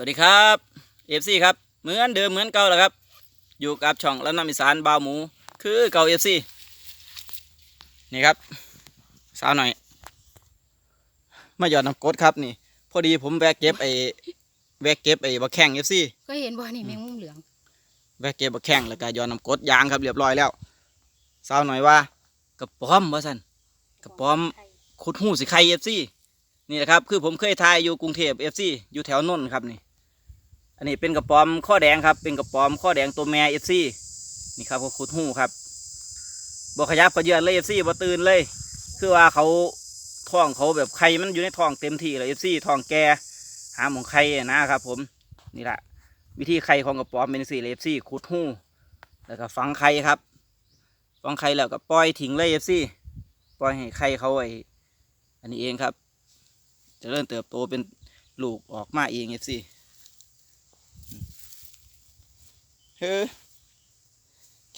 วัสดีครับเอฟซีครับ เหมือนเดิมเหมือนเก่าแหละครับ อยู่กับช่องและน้ำอีสานบาวหมู คือเก่าเอฟซีนี่ครับ สาวหน่อย มาหยอดน้ำกรดครับนี่ พอดีผมแวะเก็บไอ้แวะเก็บไอ้บะแข้งเอฟซีก็เห็นบ่นี่แมงมุมเหลืองแวะเก็บบะแข้งแล้วก็หยอดน้ำกรดยางครับเรียบร้อยแล้วสาวหน่อยว่ากระป๋อมว่าสันกระป๋อมขุดหูสิใครเอฟซีนี่แหละครับ คือผมเคยทายอยู่กรุงเทพเอฟซีอยู่แถวนนท์ครับนี่ อันนี้เป็นกระป๋อมข้อแดงครับ เป็นกระป๋อมข้อแดงตัวแม่เอฟซีนี่ครับเขาขุดหูครับบอขยับกระเยือนเลยเอฟซีบอตื่นเลย คือว่าเขาท้องเขาแบบไข่มันอยู่ในท้องเต็มที่เลยเอฟซีท้องแกหาหมองไข่นะครับ ผมนี่แหละวิธีไข่ของกระป๋อมเป็นสี่เอฟซีขุดหูแล้วก็ฝังไข่ครับฝังไข่แล้วก็ปล่อยทิ้งเลยเอฟซีปล่อยให้ไข่เขาไออันนี้เองครับ จะเริ่มเติบโตเป็นลูกออกมาเองเอฟซี เฮ้ย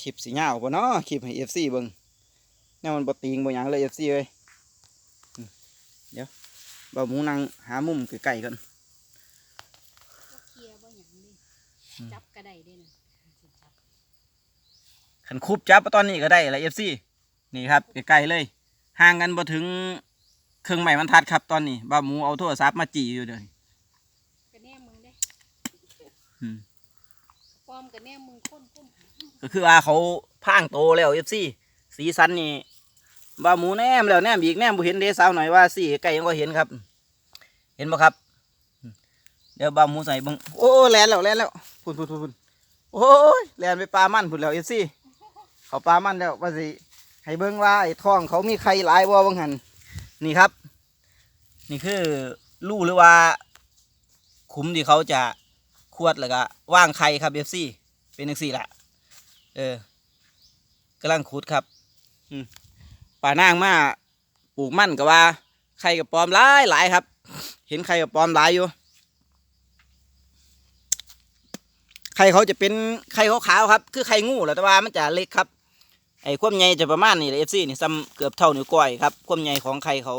คลิปสีเงาวปะเนาะคลิปให้เอฟซีเบิ้งแนี่มันบติงบ่หยังเลยเอฟซีเลยเดี๋ยวบาหมูนั่งหามุมใกล้ๆกันเคลียบ่หยังดิจับก็ได้เด้นะขันคุบจับตอนนี้ก็ได้ละเอฟซีนี่ครับใกล้ๆเลยห่างกันบ่ถึงเครื่องใหม่บรรทัดครับตอนนี้บ่าวหมูเอาโทรศัพท์มาจีอยู่เดี๋ยวนี้ ก็แน่มึงเด้ อืม อมก็แน่มึงค้นค้นหาก็คือว่าเขาพรางโตแล้วเอฟซีสีสันนี่บ่าหมูแนมแล้วแนมอีกแนมบุเห็นเดสาวหน่อยว่าสี่ไก่ยังก็เห็นครับ เห็นบ่ครับ เดี๋ยวบ่าหมูใส่เบังโอ้แลนแล้วแลนแล้วพุ่นพุ่นพุ่นพุ่นโอ้ยแลนไปปลามันพุ่นแล้วเอฟซีเขาปลามันแล้วว่าสิให้เบิ่งว่าไอ้ท้องเขามีไข่หลายบ่บางหันนี่ครับ นี่คือลู่หรือว่า ขุมที่เขาจะ ขวดแล้วก็ว่างไข่ครับเอฟซีเป็นจังซี่แหละเออกำลังขุดครับอืมป่านางมาปลูกมั่นก็ว่าไข่กับปลอมหลายหลายครับ เห็นไข่กับปลอมหลายอยู่ไข่เขาจะเป็นไข่ขาวๆครับ คือไข่งูแหละแต่ว่ามันจะเล็กครับไอ้ความใหญ่จะประมาณนี้เอฟซีนี่ซ้ำเกือบเท่านิ้วก้อยครับความใหญ่ของไข่เขา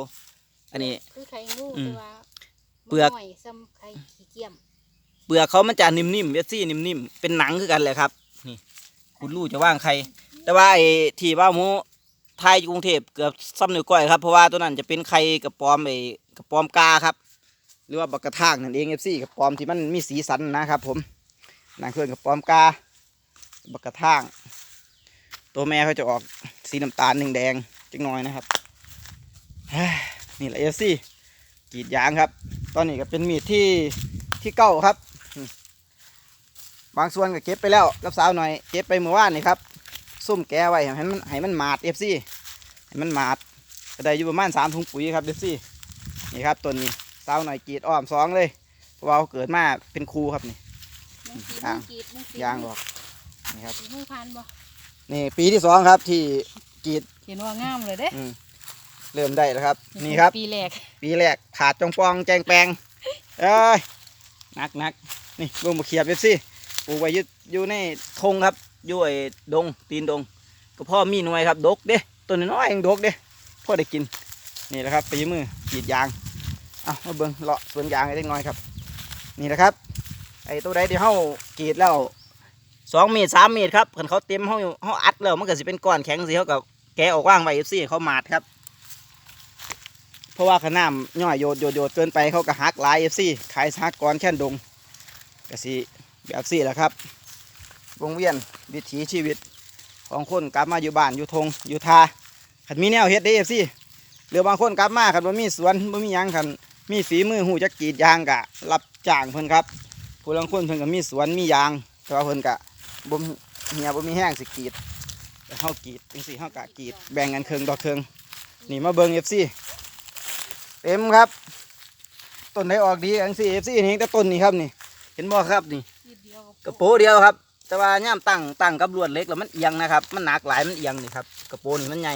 อันนี้ คือไข่งูอืมแต่ว่าเปลือกมันน้อยซ้ำไข่ขี้เกียมเป ลือกเขามันจะนิ่มๆเอฟซี่นิ่มๆเป็นหนังคือกันเลยครับนี่คุณลูกจะว่างใคร แต่ว่าไอ้ที่บ้าหมูไทยกรุงเทพเกือบซ้ำนิ้วก้อยครับเพราะว่าตัวนั้นจะเป็นไข่กระปอมไอ้กระปอมกาครับ หรือว่าบักกระทางนั่นเองเอฟซี่กระปอมที่มันมีสีสันนะครับ ผมนางเพื่อนกระปอมกาบักกระทางตัวแม่เขาจะออกสีน้ำตาลแดงๆจังน้อยนะครับนี่แหละเอฟซี่กรีดยางครับ ตอนนี้ก็เป็นมีดที่ที่เก้าครับ บางส่วนก็เก็บไปแล้วรับสาวหน่อยเก็บไปเมื่อวานนี่ครับซุ่มแกไว้ให้มันให้มันหมาดเอฟซีให้มันหมาดก็ได้อยู่ประมาณสามถุงปุ๋ยครับเอฟซีนี่ครับต้นนี้สาวหน่อยกรีดอ้อมสองเลยเพราะว่าเขาเกิดมาเป็นครูครับนี่ มึงกีดยางมึงกีดมึงกีดยางออกนี่ครับมึงพันบ่นี่ปีที่สองครับที่กรีดเห็นว่างามเลยเด้อืมเริ่มได้แล้วครับ นี่ครับ ปีแรกปีแรกขาดจงปองแจงแปลงเอ้ยหนักหนักนี่เบิ่งมาเขียบเอฟซีป ลูกไว้อยู่อยู่ในธงครับอยู่ไอ้ดงตีนดง ก็พ่อมีหน่วยครับดกเด้ต้นน้อยเองดกเด้พ่อได้กินนี่แหละครับปีมือกีดยางเอามาเบิ่งเลาะสวนยางให้เล็กน้อยครับ นี่แหละครับไอ้ตัวใดที่เฮากรีดแล้วสองเมตรสามเมตรครับคันเขาเต็มเฮาเฮาอัดแล้วมันก็สิเป็นก้อนแข็งสิเขาก็แกะออกว่างไว้ซี่เขาหมาดครับ เพราะว่าขน้ำย่อยโยดโยดโยดเกินไปเขาก็หักลายเอฟซีขายหักก้อนแค่นดงก็สิ แบบซี่แหละครับวงเวียนวิถีชีวิตของคนกลับมาอยู่บ้านอยู่ทงอยู่ทาขันมีแนวเฮ็ดได้เอฟซีหรือบางคนกลับมาขันบ่มีสวนบ่มียังขันมีฝีมือหูจักกรีดยางกะ รับจ้างเพิ่นครับผู้ลางคนเพิ่นก็มีสวนมียาง แต่ว่าเพิ่นกะบ่มีเหียบ่มีแห้งสิกรีดแต่เฮากรีดจังซี่เฮากะกรีดแบ่งกันเครึ่งต่อครึ่งนี่มาเบิ่งเอฟซีเต็มครับต้นไหนออกดีอังซี่เอฟซีนี่แต่ต้นนี้ครับนี่ เห็นบ่ครับนี่ กีดเดียวกระโปรงเดียวครับ แต่ว่าย่ามตั้งตั้งกับลวดเหล็กแล้วมันเอียงนะครับ มันหนักหลายมันเอียงนี่ครับกระโปรงนี่มันใหญ่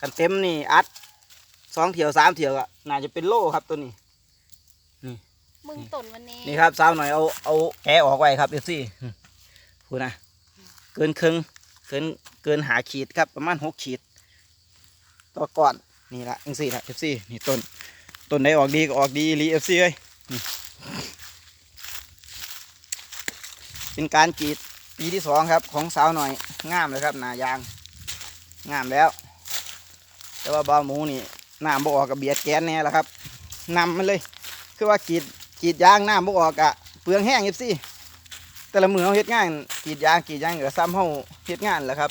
กันเต็มนี่อัดสองเถี่ยวสามเถี่ยวอะน่าจะเป็นโล่ครับตัวนี้มึงต้นวันนี้นี่ครับสาวหน่อยเอาเอาแกะออกไว้ครับเอฟซีพูดนะเกินครึ่งเกินเกินหาขีดครับประมาณหกขีดต่อก่อนนี่ละจังสี่ละเอฟซีนี่ต้นต้นไหนออกดีก็ออกดีรีเอฟซีเลยนี่ เป็นการกรีดปีที่สองครับ ของสาวหน่อยงามเลยครับหนายางงามแล้ว แต่ว่าบาหมูนี่น้ำบ่ออกกับเบียดแกนแน่ละครับนำมันเลย คือว่ากรีดกรีดยางน้ำบ่ออกอะเปลืองแห้งยิบซี่แต่ละมือเขาเฮ็ดงานกรีดยางกรีดยางก็ซ้ำเขาเฮ็ดงานแหละครับ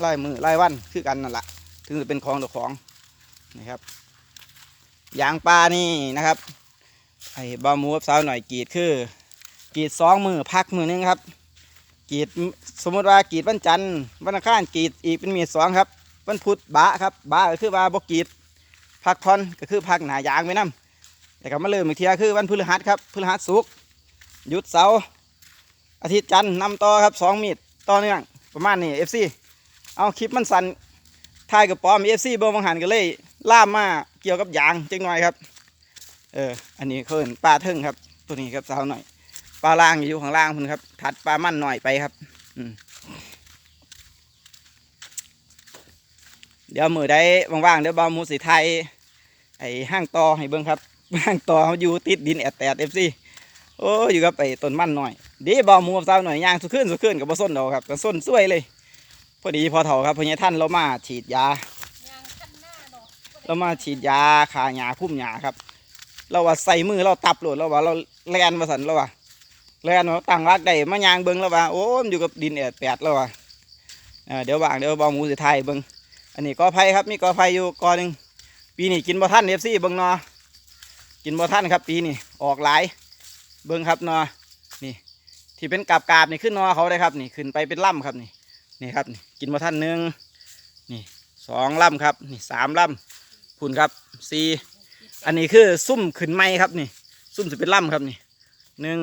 ไล่มือไล่วันคือกันนั่นแหละถึงจะเป็นของตัวของนะครับยางปลานี่นะครับไอ้บาหมูกับสาวหน่อยกรีดคือ กรีดสองมือพักมือหนึงครับกรีดสมมติว่ากรีดวันจันทร์วันอังคารกรีดอีกเป็นมีดสองครับวันพุธบะครับบะก็คือว่าบกรีดพักผ่อนก็คือพักหนายางไว้นํแต่ก็มาเริ่มอีกเทียคือวันพฤหัสครับพฤหัสศุกหยุดเสาร์อาทิตย์จันทร์นำต่อครับสองมีดต่อเนื่องประมาณนี้เอฟซีเอาคลิปมันสันถ่ายกับปอมเอฟซีเบอร์บังหันก็เลยล่ามมาเกี่ยวกับยางจังหน่อยครับ เออ อันนี้เขินปลาเทิงครับ ตัวนี้ครับสาวหน่อย ปลาล่างอยู่ข้างล่างพุ่นครับ ถัดปลามั่นหน่อยไปครับ อืมเดี๋ยวมือได้ว่างๆเดี๋ยวบาวหมูสีไทยไอ้ห้างต่อให้เบิ้งครับห้างต่อเขาอยู่ติดดินแอดแตดเอฟซีโอ้อยู่กับไอ้ต้นมันหน่อยเดีบาวหมูกับสาวหน่อยย่างสุขึ้นสุขึ้นกับบ่ส้นดอกครับก็ส้นสวยเลย พอดีพอเถ่าครับพอเนี่ยท่านเรามาฉีดยายางขั้นหน้าดอกเรามาฉีดยาขาหญ้าพุ่มหญ้าครับ เราว่าใส่มือเราตับโหลดเราว่าเราแลนมาสันเราว่า แลนเราตั้งรักได้มายางเบิ้งเราว่าโอ้มอยู่กับดินแอดแปดเราว่าเดี๋ยววางเดี๋ยวบาวหมูสีไทยเบิ้งอันนี้กอไผ่ครับมีกอไผ่อยู่กอหนึ่งปีนี้กินบ่ท่านเอฟซีเบิ่งนอกินบ่ท่านครับ ปีนี้ออกหลาย เบิ่งครับนอนี่ ที่เป็นกาบกาบนี่ขึ้นนอเขาเลยครับ นี่ขึ้นไปเป็นล่ำครับนี่นี่ครับนี่กินบ่ท่านหนึ่งนี่สองล่ำครับนี่สามล่ำพุ่นครับสี่อันนี้คือซุ่มขึ้นไม้ครับนี่ ซุ่มจะเป็นล่ำครับนี่หนึ่ง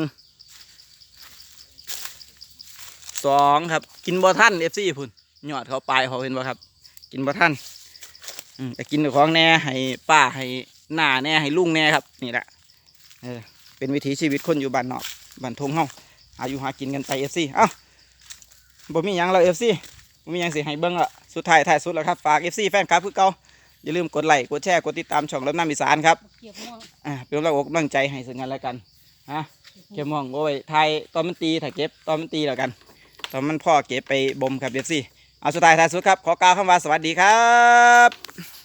สองครับ กินบ่ท่านเอฟซีพุ่นยอดเขาปลายเขาเห็นบ่ครับ กินบ่ท่านอืมกินของแน่ให้ป้าให้หน้าแน่ให้ลุงแน่ครับ นี่แหละเออเป็นวิถีชีวิตคนอยู่บ้านนอกบ้านทงเฮาอายู่หากินกันไปเอฟซีเอ้าบ่มีหยังแล้วเอฟซีบ่มีหยังสิให้เบิ่งละสุดท้ายท้ายสุดแล้วครับฝากเอฟซีแฟนคลับคือเก่าอย่าลืมกดไลค์กดแชร์กดติดตามช่องรับน้ำอีสานครับเกี่ยวม่วงอ่าเป็นกำลังอกกำลังใจให้ซึ่งกันและกันฮะเก็บมองโอ้ยไทยตอนมันตีถ้าเก็บตอนมันตีแล้วกัน ตอนมันพ่อเก็บไปบ่มครับเอฟซีเอาสุดท้ายท้ายสุดครับ ขอกล่าวคำว่าสวัสดีครับ